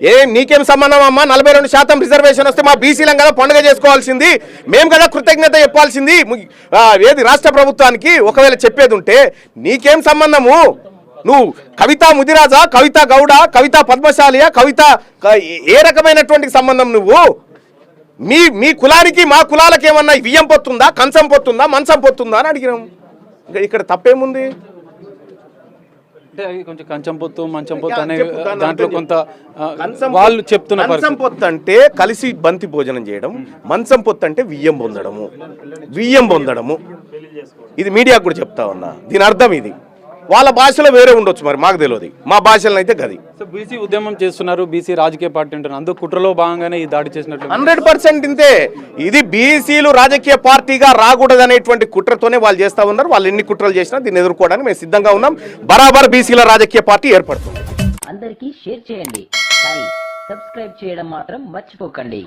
ఏం నీకేం సంబంధం అమ్మా? నలభై రెండు శాతం రిజర్వేషన్ వస్తే మా బీసీలం కదా పండుగ చేసుకోవాల్సింది. మేము కదా కృతజ్ఞత చెప్పాల్సింది. ఏది రాష్ట్ర ప్రభుత్వానికి? ఒకవేళ చెప్పేది ఉంటే నీకేం సంబంధము? నువ్వు కవిత ముదిరాజా కవిత గౌడ కవిత పద్మశాలియా కవిత ఏ రకమైనటువంటి సంబంధం నువ్వు? మీ మీ కులానికి మా కులాలకి ఏమన్నా వియ్యం పొత్తుందా? కంచం పొత్తుందా? మంచం పొత్తుందా? అని అడిగినాం. ఇక్కడ తప్పేముంది? అంటే అవి కొంచెం కంచం పొత్తు మంచం పొత్తు అనే దాంట్లో కొంత వాళ్ళు చెప్తున్న పరిస్థితి. పొత్తు అంటే కలిసి బంతి భోజనం చేయడం మంచం పొత్తు అంటే వియ్యం పొందడము వియ్యం పొందడము. ఇది మీడియాకు కూడా చెప్తా ఉన్నా. దీని అర్థం ఇది. వాళ్ళ భాషలో వేరే ఉండొచ్చు మరి మాకు తెలియదు. మా భాషలో అయితే గది. సో బీసీ ఉద్యమం చేస్తున్నారు బీసీ రాజకీయ పార్టీ అంటున్నారు. అందుకు కుట్రలో భాగంగానే ఈ దాడి చేసినట్లు హండ్రెడ్ పర్సెంట్ ఇంతే. ఇది బీసీలు రాజకీయ పార్టీగా రాకూడదు అనేటువంటి కుట్రతోనే వాళ్ళు చేస్తా ఉన్నారు. వాళ్ళు ఎన్ని కుట్రలు చేసినా దీన్ని ఎదుర్కోవడానికి మేము సిద్ధంగా ఉన్నాం. బరాబర్ బీసీల రాజకీయ పార్టీ ఏర్పడుతుంది. అందరికీ షేర్ చేయండి. సబ్స్క్రైబ్ చేయడం మాత్రం మర్చిపోకండి.